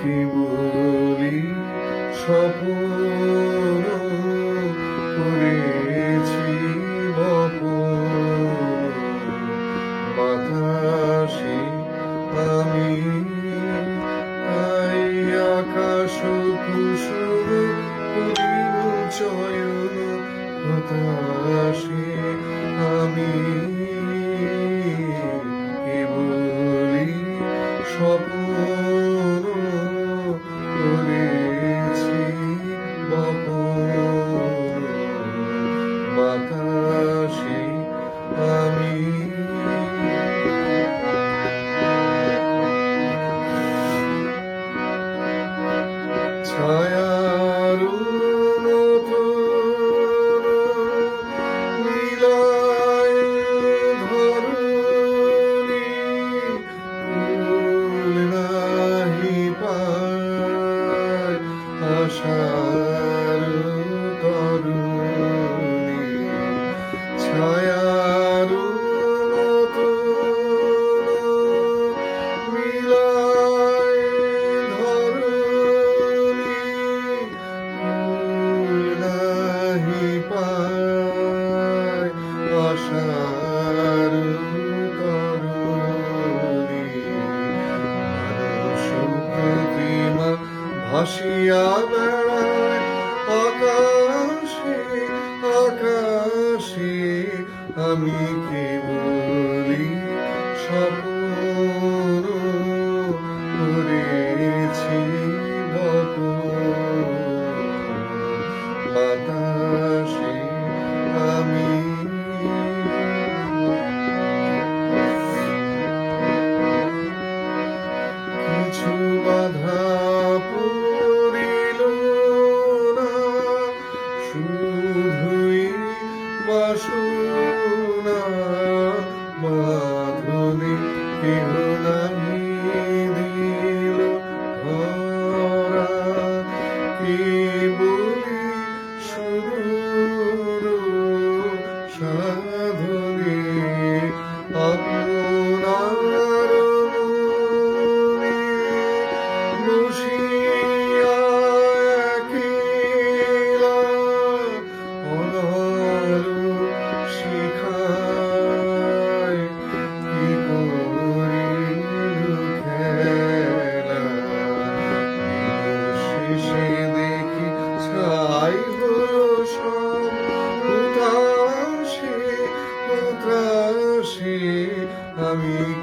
কি বলি? স্বপ্ন করেছি বপন। বাতাসে আমি তাই আকাশ কুসুম চয়ন হতাশে ছায়ার আশার তরুণী ছায়ার ভাসিয়া বেড়ায় আকাশে আকাশে আমি কেবলি এসে দেখি ছাই হলো আমি